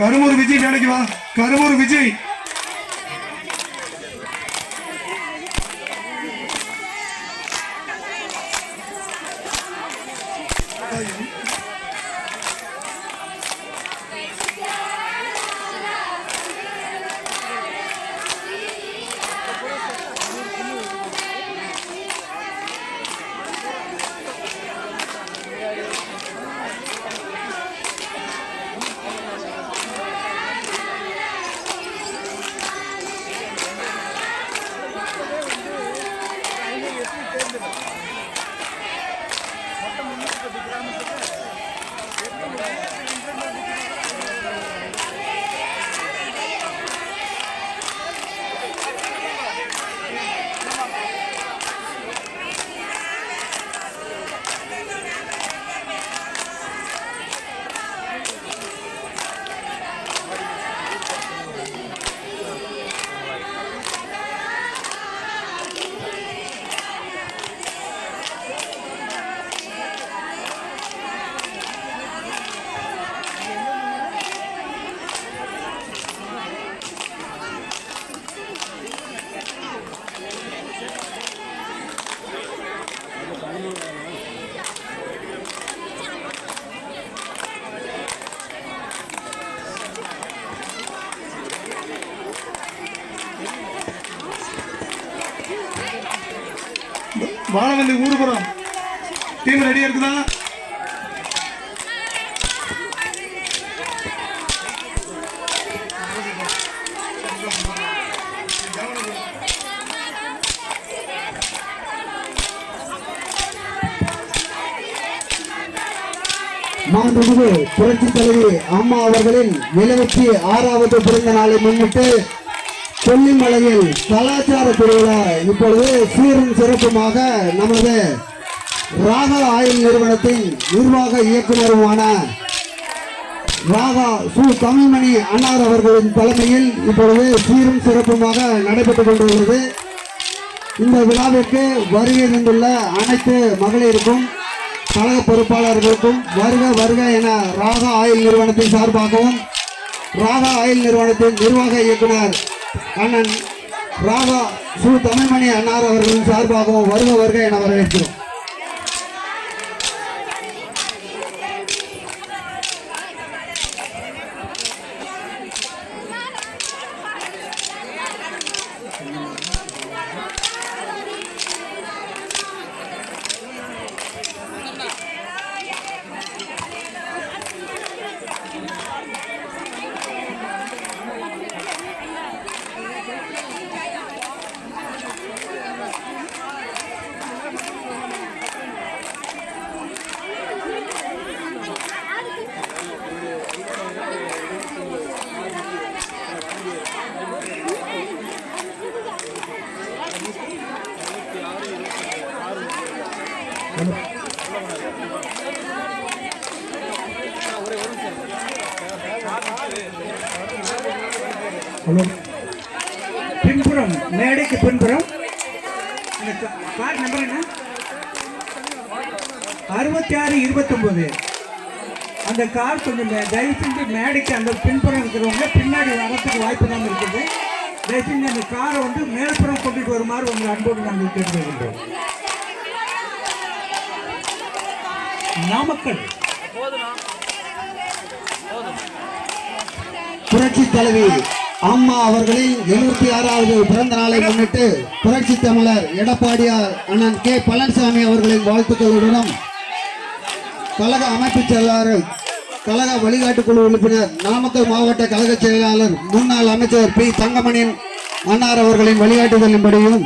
கருமூர் விஜய் வேலைக்கு வா. கருமூர் விஜய். Gracias. வாழவந்தி ஊர்புறம். டீம் ரெடியாக இருக்குதா? மாண்புமிகு புரட்சி தலைவி அம்மா அவர்களின் எழுபத்தி ஆறாவது பிறந்த நாளை முன்னிட்டு கொல்லிமலையில் கலாச்சார திருவிழா இப்பொழுது சீரும் சிறப்புமாக நமது ராகா ஆயில் நிறுவனத்தின் நிர்வாக இயக்குநருமான ராகா சு தமிழ்மணி அன்னார் அவர்களின் தலைமையில் இப்பொழுது சீரும் சிறப்புமாக நடைபெற்றுக் கொண்டுள்ளது இந்த விழாவிற்கு வருகை தந்துள்ள அனைத்து மகளிருக்கும் கழக பொறுப்பாளர்களுக்கும் வருக வருக என ராகா ஆயில் நிறுவனத்தின் சார்பாகவும் ராகா ஆயில் நிறுவனத்தின் நிர்வாக இயக்குனர் அண்ணன் ராகா சு தமிழ்மணி அன்னார் அவர்களின் சார்பாகவும் வருக வருக என வரவேற்கிறோம். பின்புறம் மேடைக்கு பின்புறம். கார் நம்பர் என்ன? அறுபத்தி ஆறு இருபத்தொம்போது. அந்த கார் கொஞ்சம் தயவு செஞ்சு மேடைக்கு அந்த பின்புறம் இருக்கிறவங்க பின்னாடி வரத்துக்கு வாய்ப்பு தான் இருக்குது. தயவு செஞ்சு அந்த காரை வந்து மேல்புறம் கொண்டுட்டு வருமாறு உங்கள் அன்போடு நாங்கள் கேட்டுக்கொள்கிறோம் நாமக்கல். புரட்சி தலைவி. அம்மா அவர்களின் எழுபத்தி ஆறாவது பிறந்த நாளை முன்னிட்டு புரட்சி தமிழர் எடப்பாடியார் அண்ணன் கே பழனிசாமி அவர்களின் வாழ்த்துக்களுடனும் கழக அமைப்பு செயலாளர் கழக வழிகாட்டு குழு உறுப்பினர் நாமக்கல் மாவட்ட கழக செயலாளர் முன்னாள் அமைச்சர் பி தங்கமணியின் அன்னார் அவர்களின் வழிகாட்டுதலின்படியும்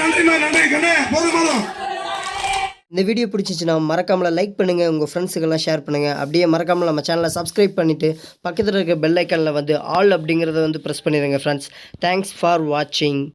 நன்றி இந்த வீடியோ பிடிச்சிச்சுன்னா மறக்காமல் லைக் பண்ணுங்கள் உங்கள் ஃப்ரெண்ட்ஸுக்கெல்லாம் ஷேர் பண்ணுங்கள் அப்படியே மறக்காமல் நம்ம சேனலை சப்ஸ்கிரைப் பண்ணிவிட்டு பக்கத்தில் இருக்க பெல் ஐக்கனில் வந்து ஆல் அப்படிங்கிறத வந்து ப்ரெஸ் பண்ணிடுங்க ஃப்ரெண்ட்ஸ் தேங்க்ஸ் ஃபார் வாட்சிங்